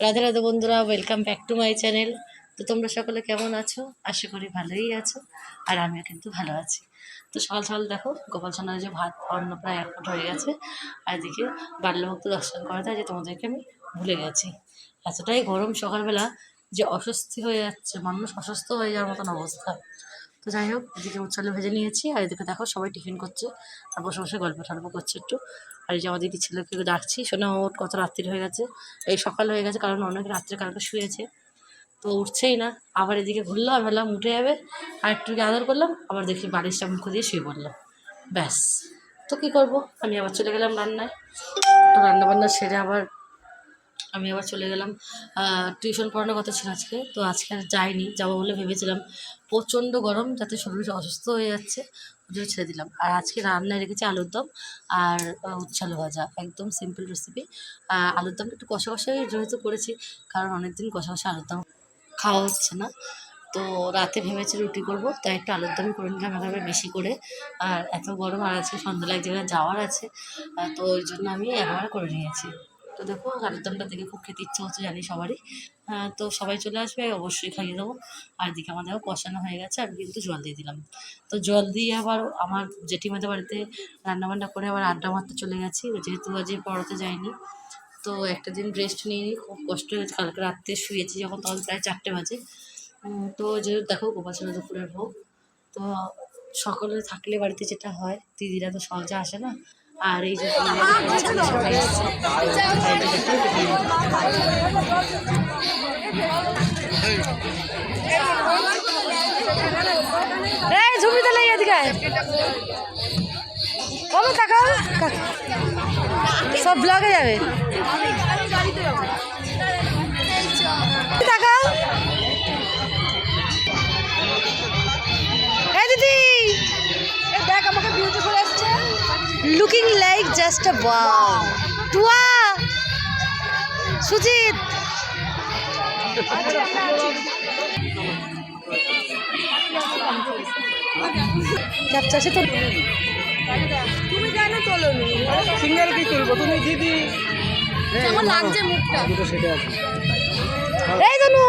রাধে রাধে বন্ধুরা welcome back to my channel তো তোমরা সকলে কেমন আছো? আশা করি ভালোই আছো, আর আমিও কিন্তু ভালো আছি। তো সকাল সকাল দেখো, গোপাল সোনার যে ভাত অন্ন প্রায় এক ফুট হয়ে গেছে, আর এদিকে বাল্যভক্ত দর্শন করাতে যে তোমাদেরকে আমি ভুলে গেছি। এতটাই গরম সকালবেলা যে অস্বস্তি হয়ে যাচ্ছে, মানুষ অসুস্থ হয়ে যাওয়ার মতন অবস্থা। তো যাই হোক, এদিকে উচ্ছালে ভেজে নিয়েছি, আর এদিকে দেখো সবাই টিফিন করছে, আর বসে বসে গল্প টল্প করছে একটু। আর এই যে আমার ছেলেকে ডাকছি, শোনা, ওর কত রাত্রি হয়ে গেছে। এই সকাল হয়ে গেছে, কারণ অনেক রাত্রে কালকে শুয়েছে। তো উঠছেই না, আবার এদিকে ঘুরলো, আমি ভাবলাম উঠে যাবে। আর একটু আদর করলাম, আবার দেখি বালিশটা মুখ দিয়ে শুয়ে পড়ল। ব্যাস। তো কী করব? আমি আবার চলে গেলাম রান্নায়। তো রান্না বান্না সেরে আবার আমি আবার চলে গেলাম টিউশন পড়ানোর কথা ছিল আজকে, তো আজকে আর যাইনি, যাব বলে ভেবেছিলাম প্রচণ্ড গরম যাতে শরীর অসুস্থ হয়ে যাচ্ছে, ওই ছেড়ে দিলাম। আর আজকে রান্নায় রেখেছি আলুর দম আর উচ্ছাল ভাজা, একদম সিম্পল রেসিপি আলুর দমটা একটু কষা কষাই যেহেতু করেছি, কারণ অনেকদিন কষা কষা আলুর দম খাওয়া হচ্ছে না। তো রাতে ভেবেছি রুটি করব, তাই একটু আলুর দমই করে নিলাম, এভাবে বেশি করে। আর এত গরম আর আজকে সন্ধ্যাবেলা এক জায়গায় যাওয়ার আছে তো ওই জন্য আমি একবারে করে নিয়েছি। তো দেখো আলুর দমটা দেখে খুব খেতে ইচ্ছে হচ্ছে জানি সবারই। আহ, তো সবাই চলে আসবে অবশ্যই খাইয়ে দেবো। আর এদিকে আমাদেরও কষানো হয়ে গেছে আমি কিন্তু জল দিয়ে দিলাম। তো জল দিয়ে আবার আমার জেঠিমাদের বাড়িতে রান্নাবান্না করে আবার আড্ডা মারতে চলে গেছি। যেহেতু আজ পড়াতে যাইনি তো একটা দিন রেস্ট নিয়ে নিই খুব কষ্ট হয়েছে। কালকে রাত্রে শুয়েছি যখন তখন প্রায় চারটে বাজে। তো যেহেতু দেখো গোপালচন্দ্র দুপুরের ভোগ তো সকলে থাকলে বাড়িতে যেটা হয় দিদিরা তো সহজে আসে না আর এই যে এই যে দেখো, দিদি। এই ঝুমি তাহলে এদিকে কবে টাকা সব ব্লগে যাবে। টাকা লুকিং লাইক জাস্ট টুয়া সে তো তুমি কেন তোলোনি সিঙ্গার কি তুলবো? তুমি দিদি। লাগছে মুখটা? এই দনু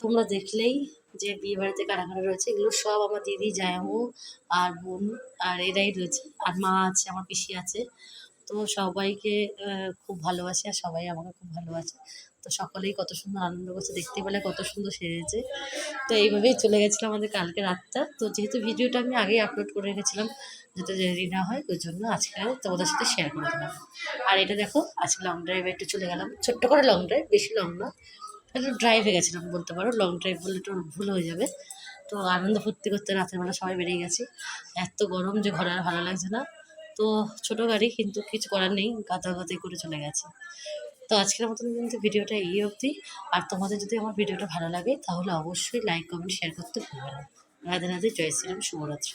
তোমরা দেখলেই যে বিয়ে বাড়িতে কারা কারা রয়েছে, এগুলো সব আমার দিদি জায়ামু আর বোন আর এরাই রয়েছে। আর মা আছে, আমার পিসি আছে। তো সবাইকে খুব ভালোবাসে আর সবাই আমাকে খুব ভালোবাসে। তো সকলেই কত সুন্দর আনন্দ করছে, দেখতে পেলে কত সুন্দর সেরেছে তো এইভাবেই চলে গেছিল আমাদের কালকে রাতটা। তো যেহেতু ভিডিওটা আমি আগেই আপলোড করে রেখেছিলাম যাতে দেরি না হয়, ওই জন্য আজকে তোমাদের সাথে শেয়ার করে দিলাম। আর এটা দেখো, আজকে লং ড্রাইভে একটু চলে গেলাম। ছোট্ট করে লং ড্রাইভ বেশি লং না। একটু ড্রাইভে গেছিলাম বলতে পারো লং ড্রাইভ বললে একটু ভুল হয়ে যাবে। তো আনন্দ ফুর্তি করতে রাতের বেলা সবাই বেরিয়ে গেছি। এত গরম যে ঘরে আর ভালো লাগছে না। তো ছোটো গাড়ি, কিন্তু কিছু করার নেই গাদাগাদি করে চলে গেছে। তো আজকের মতন কিন্তু ভিডিওটা এই অবধি। আর তোমাদের যদি আমার ভিডিওটা ভালো লাগে, তাহলে অবশ্যই লাইক কমেন্ট শেয়ার করতে ভুলবে না। রাধে রাধে, জয় শ্রীরাম শুভরাত্রি।